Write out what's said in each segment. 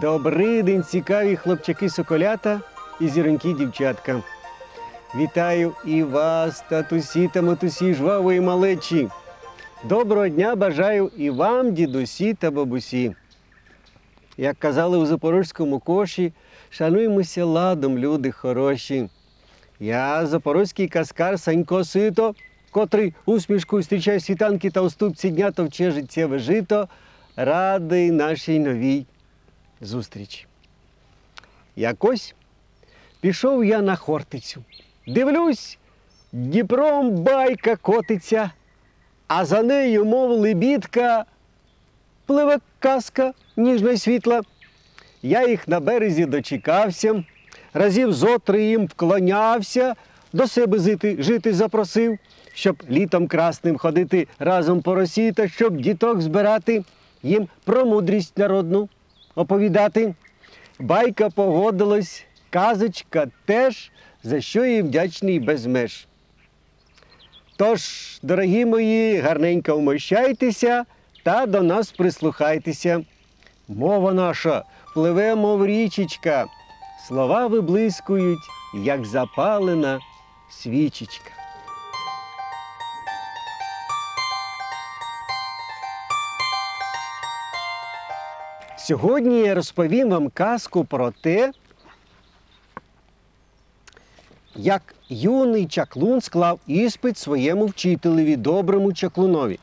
Добрий день, цікаві хлопчаки-соколята і зіронькі дівчатка. Вітаю і вас, татусі та матусі, жвавої малечі. Доброго дня бажаю і вам, дідусі та бабусі. Як казали у запорозькому коші, шануймося ладом, люди хороші. Я, запорозький каскар Санько Сито, котрий усмішкою зустрічає світанки та уступці дня товче життєве жито, радий нашій новій зустрічі. Якось пішов я на Хортицю. Дивлюсь, Дніпром байка котиться, а за нею, мов лебідка, пливе казка ніжна й світла. Я їх на березі дочекався, разів зотри їм вклонявся, до себе жити, жити запросив, щоб літом красним ходити разом по росі, та щоб діток збирати, їм про мудрість народну оповідати. Байка погодилась, казочка теж, за що їй вдячний без меж. Тож, дорогі мої, гарненько вмощайтеся та до нас прислухайтеся. Мова наша пливе, мов річечка, слова виблискують, як запалена свічечка. Сьогодні я розповім вам казку про те, як юний чаклун склав іспит своєму вчителеві, доброму чаклунові.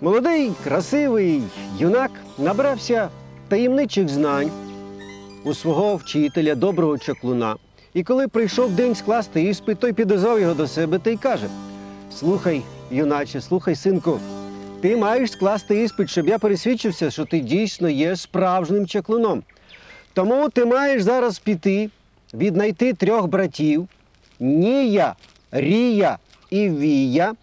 Молодий, красивий юнак набрався таємничих знань у свого вчителя, доброго чаклуна. І коли прийшов день скласти іспит, той підозвав його до себе та й каже: Слухай, юначе, слухай, синку, ти маєш скласти іспит, щоб я пересвідчився, що ти дійсно є справжнім чаклуном. Тому ти маєш зараз піти, віднайти трьох братів Нія, Рія і Вія,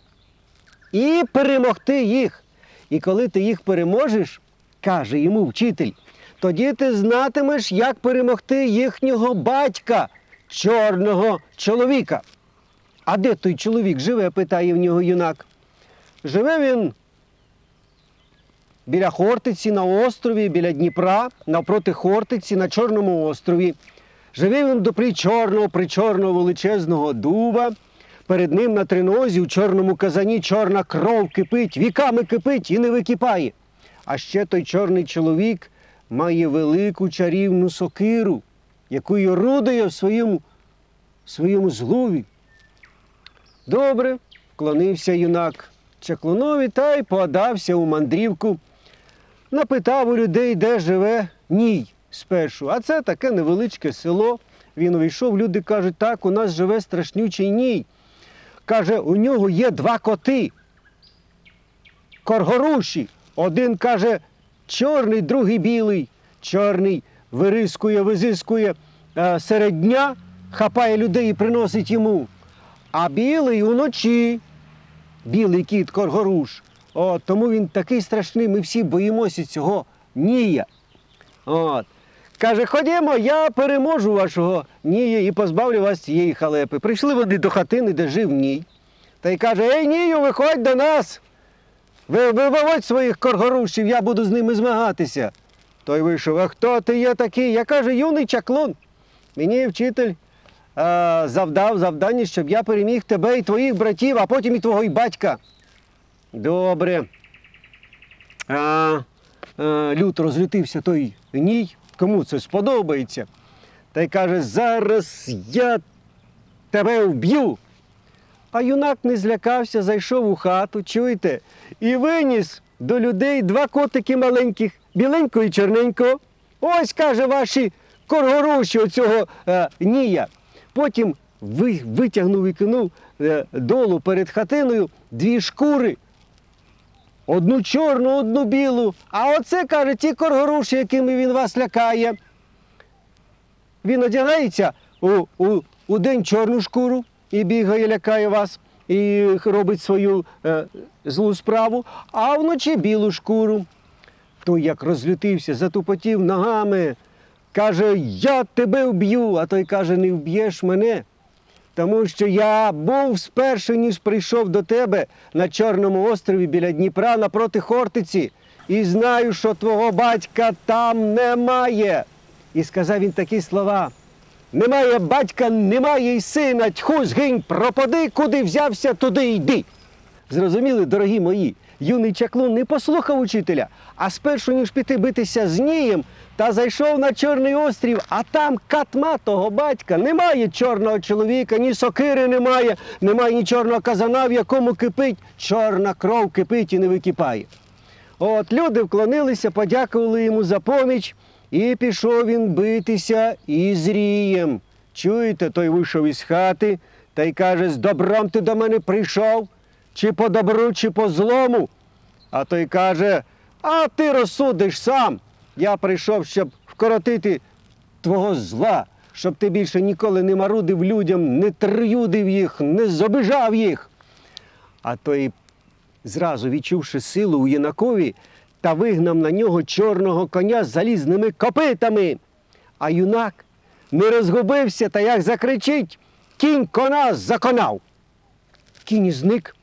і перемогти їх. І коли ти їх переможеш, каже йому вчитель, тоді ти знатимеш, як перемогти їхнього батька, чорного чоловіка. А де той чоловік живе? питає в нього юнак. Живе він біля Хортиці на острові, біля Дніпра, навпроти Хортиці на Чорному острові. Живе він до причорного, причорного величезного дуба. Перед ним на тринозі у чорному казані чорна кров кипить, віками кипить і не википає. А ще той чорний чоловік має велику чарівну сокиру, яку й орудує в своєму, в своєму злові. Добре, вклонився юнак чаклунові та й подався у мандрівку. Напитав у людей, де живе ній спершу. А це таке невеличке село. Він увійшов, люди кажуть, так, у нас живе страшнючий ній. Каже, у нього є два коти. Коргоруші. Один каже, чорний, другий білий. Чорний вирискує, визискує е, серед дня, хапає людей і приносить йому. А білий уночі. Білий кіт Коргоруш. От, тому він такий страшний, ми всі боїмося цього нія. От. Каже, ходімо, я переможу вашого нія і позбавлю вас цієї халепи. Прийшли вони до хатини, де жив ній. Та й каже: Ей, нію, виходь до нас. Ви виводь своїх коргорушів, я буду з ними змагатися. Той вийшов, а хто ти є такий? Я каже, юний чаклун. Мені вчитель а, завдав завдання, щоб я переміг тебе і твоїх братів, а потім і твого і батька. Добре. А, а, люто розлютився той ній, кому це сподобається. Та й каже, зараз я тебе вб'ю. А юнак не злякався, зайшов у хату, чуєте, і виніс до людей два котики маленьких, біленького і чорненького. Ось, каже, ваші коргоруші оцього е, нія. Потім ви, витягнув і кинув е, долу перед хатиною дві шкури. Одну чорну, одну білу. А оце, каже, ті коргоруші, якими він вас лякає. Він одягається у, у, у день чорну шкуру і бігає, лякає вас, і робить свою е, злу справу, а вночі білу шкуру. Той як розлютився, затупотів ногами, каже, я тебе вб'ю, а той каже, не вб'єш мене. Тому що я був спершу, ніж прийшов до тебе на Чорному острові біля Дніпра напроти Хортиці. і знаю, що твого батька там немає. І сказав він такі слова. Немає батька, немає й сина, тьху згинь, пропади, куди взявся, туди йди. Зрозуміли, дорогі мої, юний чаклун не послухав учителя, а спершу ніж піти битися з Нієм, та зайшов на Чорний острів, а там катма того батька. Немає чорного чоловіка, ні сокири немає, немає ні чорного казана, в якому кипить, чорна кров кипить і не википає. От люди вклонилися, подякували йому за поміч, і пішов він битися із Рієм. Чуєте, той вийшов із хати та й каже: з добром ти до мене прийшов, чи по добру, чи по злому. А той каже: А ти розсудиш сам. Я прийшов, щоб вкоротити твого зла, щоб ти більше ніколи не марудив людям, не триюдив їх, не зобижав їх. А той зразу відчувши силу у юнакові, та вигнав на нього чорного коня з залізними копитами. А юнак не розгубився та як закричить кінь кона законав. Кінь зник.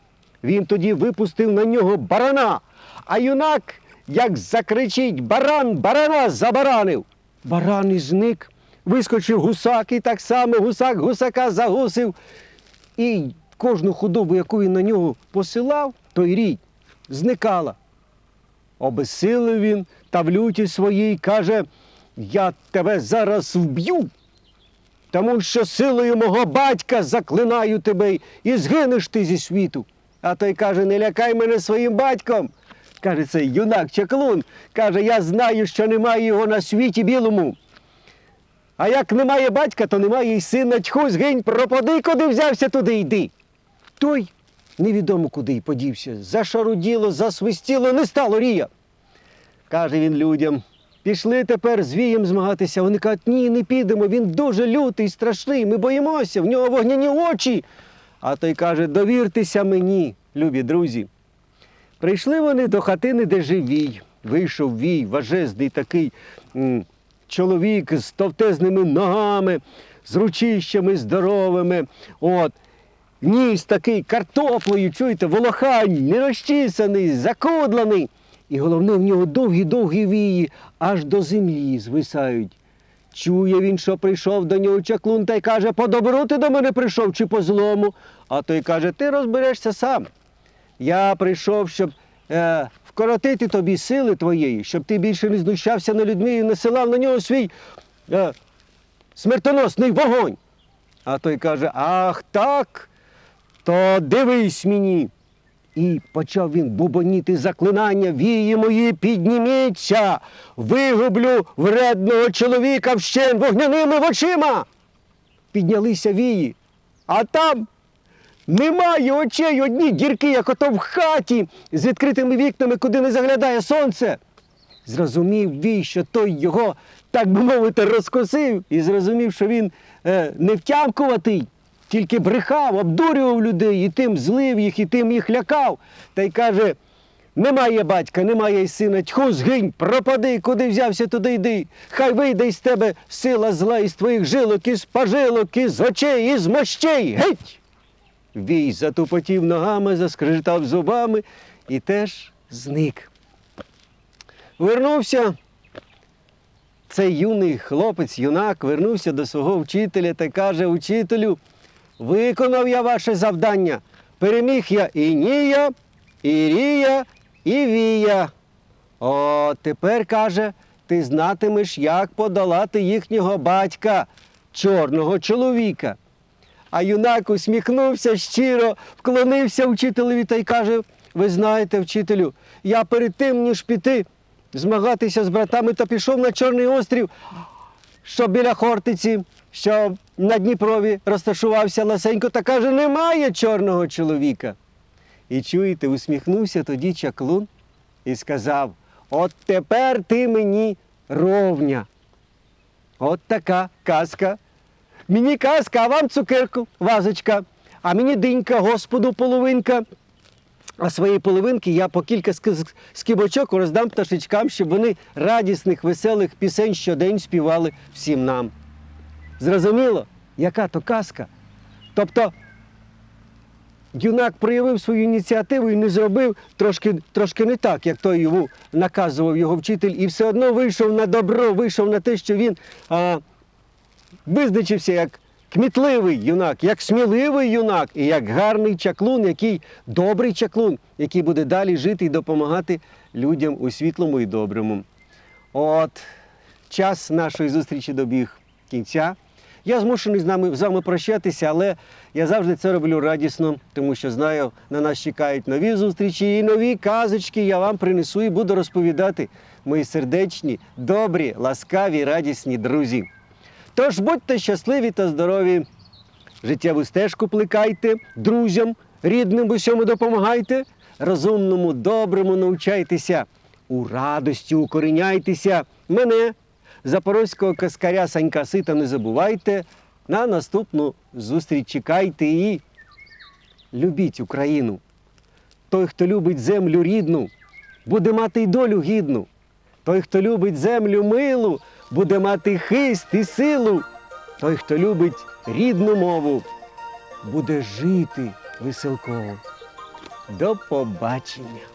Він тоді випустив на нього барана, а юнак, як закричить баран, барана забаранив. Баран і зник. Вискочив гусак, і так само гусак гусака загусив. І кожну худобу, яку він на нього посилав, той рій зникала. Обесилив він та в люті своїй каже: Я тебе зараз вб'ю, тому що силою мого батька заклинаю тебе і згинеш ти зі світу. А той каже: Не лякай мене своїм батьком. Каже цей юнак чаклун. Каже, я знаю, що немає його на світі білому. А як немає батька, то немає й сина тьху, згинь, пропади, куди взявся, туди йди. Той невідомо куди й подівся. Зашаруділо, засвистіло, не стало рія. Каже він людям. Пішли тепер з вієм змагатися. Вони кажуть, ні, не підемо. Він дуже лютий, страшний. Ми боїмося, в нього вогняні очі. А той каже: довіртеся мені, любі друзі. Прийшли вони до хатини, де жив вій. Вийшов вій, важезний такий чоловік з товтезними ногами, з ручищами здоровими. От. Ніс такий картоплею, чуєте, волохань, нерозчісаний, закудлений. І головне, в нього довгі-довгі вії, аж до землі звисають. Чує він, що прийшов до нього чаклун та й каже, по добру ти до мене прийшов чи по злому. А той каже, ти розберешся сам. Я прийшов, щоб е, вкоротити тобі сили твоєї, щоб ти більше не знущався над людьми і насилав на нього свій е, смертоносний вогонь. А той каже: Ах так, то дивись мені. І почав він бубоніти заклинання вії мої, підніміться, вигублю вредного чоловіка вщен вогняними очима. Піднялися вії, а там немає очей, одні дірки, як ото в хаті, з відкритими вікнами, куди не заглядає сонце. Зрозумів вій, що той його, так би мовити, розкосив, і зрозумів, що він е, не втямкуватий, тільки брехав, обдурював людей, і тим злив їх, і тим їх лякав. Та й каже: немає батька, немає й сина, тьху, згинь, пропади, куди взявся, туди йди. Хай вийде із тебе сила зла із твоїх жилок, із пажилок, із очей, із мощей. Геть! Вій затупотів ногами, заскрижитав зубами і теж зник. Вернувся цей юний хлопець, юнак, вернувся до свого вчителя та каже: Учителю, виконав я ваше завдання. Переміг я і Нія, і Рія, і Вія. О, тепер каже, ти знатимеш, як подолати їхнього батька, чорного чоловіка. А юнак усміхнувся щиро, вклонився вчителеві та й каже: Ви знаєте, вчителю, я перед тим, ніж піти змагатися з братами, то пішов на Чорний острів, що біля Хортиці, що на Дніпрові розташувався ласенько, та каже, немає чорного чоловіка. І чуєте, усміхнувся тоді чаклун і сказав: От тепер ти мені ровня. От така казка. Мені казка, а вам цукерку, вазочка, а мені динька, господу половинка. А свої половинки я по кілька ски- скибочок роздам пташечкам, щоб вони радісних, веселих пісень щодень співали всім нам. Зрозуміло, яка то казка? Тобто юнак проявив свою ініціативу і не зробив трошки, трошки не так, як той йому наказував його вчитель, і все одно вийшов на добро, вийшов на те, що він а, визначився як кмітливий юнак, як сміливий юнак і як гарний чаклун, який добрий чаклун, який буде далі жити і допомагати людям у світлому і доброму. От час нашої зустрічі добіг кінця. Я змушений з нами з вами прощатися, але я завжди це роблю радісно, тому що знаю, на нас чекають нові зустрічі і нові казочки. Я вам принесу і буду розповідати, мої сердечні, добрі, ласкаві, радісні друзі. Тож будьте щасливі та здорові. Життєву стежку плекайте, друзям, рідним усьому допомагайте, розумному, доброму навчайтеся, у радості укоріняйтеся. Мене, запорозького каскаря Санька Сита, не забувайте. На наступну зустріч чекайте і любіть Україну. Той, хто любить землю рідну, буде мати й долю гідну. Той, хто любить землю милу, буде мати хист і силу. Той, хто любить рідну мову, буде жити веселково. До побачення!